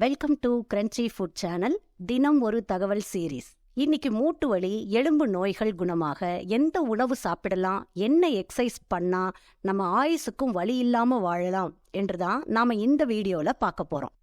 Welcome to crunchy food channel தினம் ஒரு தகவல் சீரீஸ் இன்னைக்கு மூட்டு வலி எலும்பு நோய்கள் குணமாக எந்த உணவு சாப்பிடலாம் என்ன எக்ஸசைஸ் பண்ணா நம்ம ஆயுசுக்கும் வலி இல்லாம வாழலாம் என்றுதான் நாம இந்த வீடியோல பார்க்க போறோம்.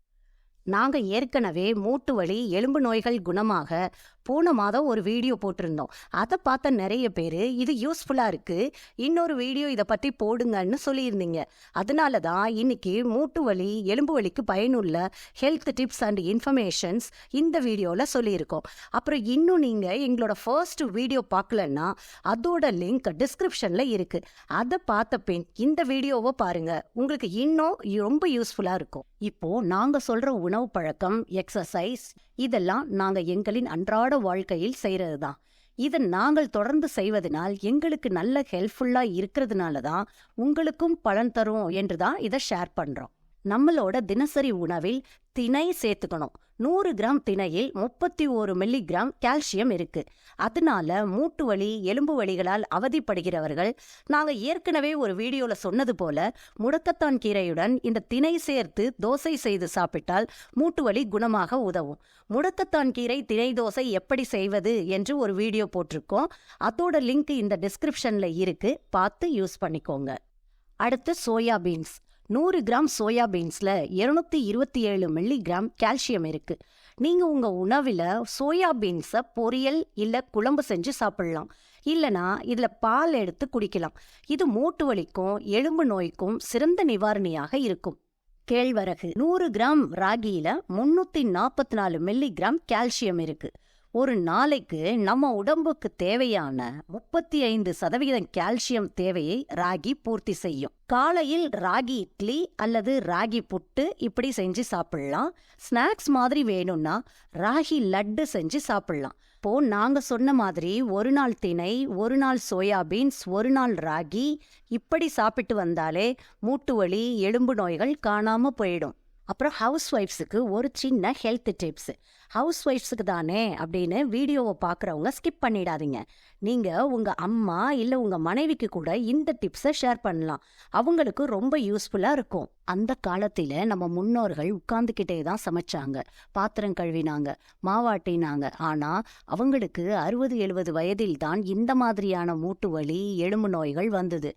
நாங்க ஏற்கனவே மூட்டு வலி எலும்பு நோய்கள் குணமாக போன மாதம் ஒரு வீடியோ போட்டிருந்தோம். அதை பார்த்த நிறைய பேர் இது யூஸ்ஃபுல்லாக இருக்கு இன்னொரு வீடியோ இதை பற்றி போடுங்கன்னு சொல்லியிருந்தீங்க. அதனால தான் இன்னைக்கு மூட்டு வலி எலும்பு வலிக்கு பயனுள்ள ஹெல்த் டிப்ஸ் அண்ட் இன்ஃபர்மேஷன்ஸ் இந்த வீடியோவில் சொல்லியிருக்கோம். அப்புறம் இன்னும் நீங்கள் எங்களோட ஃபர்ஸ்ட் வீடியோ பார்க்கலன்னா அதோட லிங்க் டிஸ்கிரிப்ஷனில் இருக்கு. அதை பார்த்த பின் இந்த வீடியோவை பாருங்க. உங்களுக்கு இன்னும் ரொம்ப யூஸ்ஃபுல்லாக இருக்கும். இப்போ நாங்கள் சொல்கிற உணவு பழக்கம் எக்ஸசைஸ் இதெல்லாம் நாங்க எங்களின் அன்றாட வாழ்க்கையில் செய்யறது தான் இதை நாங்கள் தொடர்ந்து செய்வதனால் எங்களுக்கு நல்ல ஹெல்ப்ஃபுல்லா இருக்கிறதுனால தான் உங்களுக்கும் பலன் தரும் என்று தான் இதை ஷேர் பண்றோம். நம்மளோட தினசரி உணவில் திணை சேர்த்துக்கணும். நூறு கிராம் திணையில் முப்பத்தி ஒரு மில்லிகிராம் கால்சியம் இருக்கு. அதனால மூட்டு வலி எலும்பு வலிகளால் அவதிப்படுகிறவர்கள் நாங்க ஏற்கனவே ஒரு வீடியோல சொன்னது போல முடக்கத்தான் கீரையுடன் இந்த திணை சேர்த்து தோசை செய்து சாப்பிட்டால் மூட்டு வலி குணமாக உதவும். முடக்கத்தான் கீரை திணை தோசை எப்படி செய்வது என்று ஒரு வீடியோ போட்டிருக்கோம். அதோட லிங்க் இந்த டிஸ்கிரிப்ஷன்ல இருக்கு. பார்த்து யூஸ் பண்ணிக்கோங்க. அடுத்து சோயா பீன்ஸ். நூறு கிராம் சோயா பீன்ஸில் இருநூத்தி இருபத்தி ஏழு மில்லிகிராம் கால்சியம் இருக்கு. நீங்க உங்க உணவுல சோயா பீன்ஸை பொரியல் இல்ல குழம்பு செஞ்சு சாப்பிடலாம். இல்லனா இதுல பால் எடுத்து குடிக்கலாம். இது மூட்டு வலிக்கும் எலும்பு நோய்க்கும் சிறந்த நிவாரணியாக இருக்கும். கேழ்வரகு நூறு கிராம் ராகியில முன்னூற்றி நாற்பத்தி நாலு மில்லிகிராம் கால்சியம் இருக்கு. ஒரு நாளைக்கு நம்ம உடம்புக்கு தேவையான முப்பத்தி ஐந்து சதவிகிதம் கால்சியம் தேவையை ராகி பூர்த்தி செய்யும். காலையில் ராகி இட்லி அல்லது ராகி புட்டு இப்படி செஞ்சு சாப்பிடலாம். ஸ்நாக்ஸ் மாதிரி வேணும்னா ராகி லட்டு செஞ்சு சாப்பிடலாம். இப்போ நாங்க சொன்ன மாதிரி ஒரு நாள் திணை ஒரு நாள் சோயாபீன்ஸ் ஒரு நாள் ராகி இப்படி சாப்பிட்டு வந்தாலே மூட்டு வலி எலும்பு நோய்கள் காணாம போயிடும். அப்புறம் ஹவுஸ் ஒய்ஃப்ஸுக்கு ஒரு சின்ன ஹெல்த் டிப்ஸ் ஹவுஸ் ஒய்ஃப்ஸுக்கு தானே அப்படின்னு வீடியோவை பார்க்குறவங்க ஸ்கிப் பண்ணிடாதீங்க. நீங்கள் உங்கள் அம்மா இல்லை உங்கள் மனைவிக்கு கூட இந்த டிப்ஸை ஷேர் பண்ணலாம். அவங்களுக்கு ரொம்ப யூஸ்ஃபுல்லாக இருக்கும். அந்த காலத்தில் நம்ம முன்னோர்கள் உட்காந்துக்கிட்டே தான் சமைச்சாங்க. பாத்திரம் கழுவினாங்க மாவாட்டினாங்க ஆனால் அவங்களுக்கு அறுபது எழுபது வயதில் தான் இந்த மாதிரியான மூட்டு வலி எலும்பு நோய்கள் வந்தது.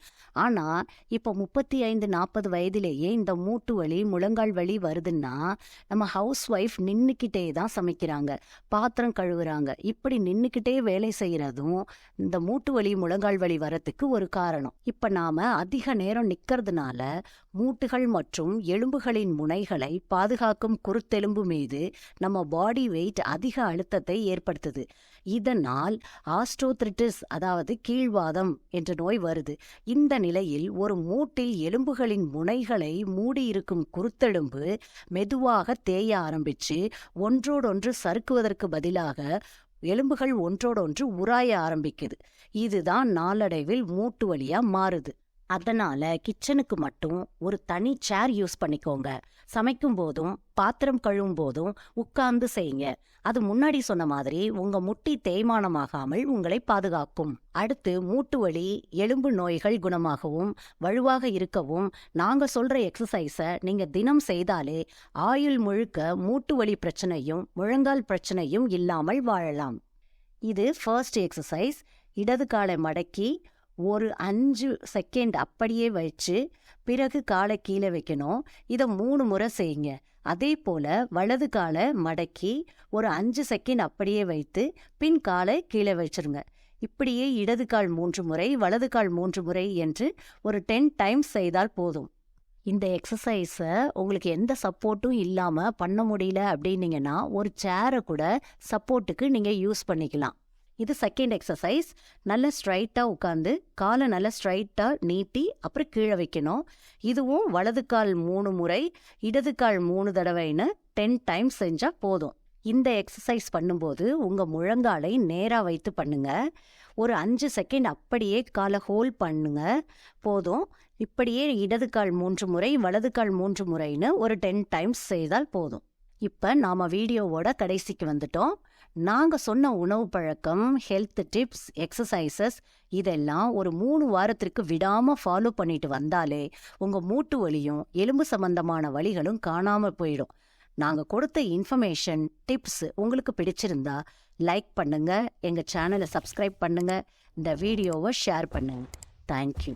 ஆனால் இப்போ முப்பத்தி ஐந்து நாற்பது வயதிலேயே இந்த மூட்டு வலி முழங்கால் வலி வருதுன்னா நம்ம ஹவுஸ் ஒய்ஃப் நின்றுக்கிட்டே தான் சமைக்கிறாங்க. பாத்திரம் கழுவுறாங்க. இப்படி நின்றுக்கிட்டே வேலை செய்யறதும் இந்த மூட்டு வலி முழங்கால் வலி வரத்துக்கு ஒரு காரணம். இப்ப நாம அதிக நேரம் நிற்கிறதுனால மூட்டுகள் மற்றும் எலும்புகளின் முனைகளை பாதுகாக்கும் குருத்தெலும்பு மீது நம்ம பாடி வெயிட் அதிக அழுத்தத்தை ஏற்படுத்துது. இதனால் ஆஸ்ட்ரோத்ரிட்டிஸ் அதாவது கீழ்வாதம் என்ற நோய் வருது. இந்த நிலையில் ஒரு மூட்டில் எலும்புகளின் முனைகளை மூடியிருக்கும் குருத்தெலும்பு மெதுவாக தேய ஆரம்பிச்சு ஒன்றோடொன்று சறுக்குவதற்கு பதிலாக எலும்புகள் ஒன்றோடொன்று உராய ஆரம்பிக்குது. இதுதான் நாளடைவில் மூட்டு வலியா மாறுது. அதனால கிச்சனுக்கு மட்டும் ஒரு தனி சேர் யூஸ் பண்ணிக்கோங்க. சமைக்கும் போதும் பாத்திரம் கழுவும் போதும் உட்கார்ந்து செய்யுங்க. அது முன்னாடி சொன்ன மாதிரி உங்க முட்டி தேய்மானமாகாமல் உங்களை பாதுகாக்கும். அடுத்து மூட்டு வலி எலும்பு நோய்கள் குணமாகவும் வலுவாக இருக்கவும் நாங்க சொல்ற எக்ஸசைஸ நீங்க தினம் செய்தாலே ஆயுள் முழுக்க மூட்டு வலி பிரச்சனையும் முழங்கால் பிரச்சனையும் இல்லாமல் வாழலாம். இது ஃபர்ஸ்ட் எக்ஸசைஸ் இடது காலை மடக்கி ஒரு அஞ்சு செகண்ட் அப்படியே வச்சு பிறகு காலை கீழே வைக்கணும். இதை மூணு முறை செய்யுங்க. அதே போல வலது காலை மடக்கி ஒரு அஞ்சு செகண்ட் அப்படியே வைத்து பின் காலை கீழே வச்சிருங்க. இப்படியே இடது கால் மூன்று முறை வலது கால் மூன்று முறை என்று ஒரு டென் டைம்ஸ் செய்தால் போதும். இந்த எக்ஸசைஸை உங்களுக்கு எந்த சப்போர்ட்டும் இல்லாமல் பண்ண முடியல அப்படின்னீங்கன்னா ஒரு சேரை கூட சப்போர்ட்டுக்கு நீங்கள் யூஸ் பண்ணிக்கலாம். இது செகண்ட் எக்ஸசைஸ் நல்ல ஸ்ட்ரைட்டாக உட்காந்து காலை நல்லா ஸ்ட்ரைட்டாக நீட்டி அப்புறம் கீழே வைக்கணும். இதுவும் வலது கால் மூணு முறை இடது கால் மூணு தடவைன்னு டென் டைம்ஸ் செஞ்சால் போதும். இந்த எக்ஸசைஸ் பண்ணும்போது உங்கள் முழங்காலை நேராக வைத்து பண்ணுங்க. ஒரு அஞ்சு செகண்ட் அப்படியே காலை ஹோல்ட் பண்ணுங்க. போதும். இப்படியே இடது கால் மூன்று முறை வலது கால் மூன்று முறைன்னு ஒரு டென் டைம்ஸ் செய்தால் போதும். இப்போ நாம வீடியோவோட கடைசிக்கு வந்துட்டோம். நாங்க சொன்ன உணவு பழக்கம் ஹெல்த் டிப்ஸ் எக்ஸசைசஸ் இதெல்லாம் ஒரு மூணு வாரத்திற்கு விடாம ஃபாலோ பண்ணிட்டு வந்தாலே உங்க மூட்டு வலியும் எலும்பு சம்பந்தமான வலிகளும் காணாம போயிடும். நாங்க கொடுத்த இன்ஃபர்மேஷன் டிப்ஸ் உங்களுக்கு பிடிச்சிருந்தா லைக் பண்ணுங்க எங்க சேனலை சப்ஸ்கிரைப் பண்ணுங்க இந்த வீடியோவை ஷேர் பண்ணுங்க. தேங்க்யூ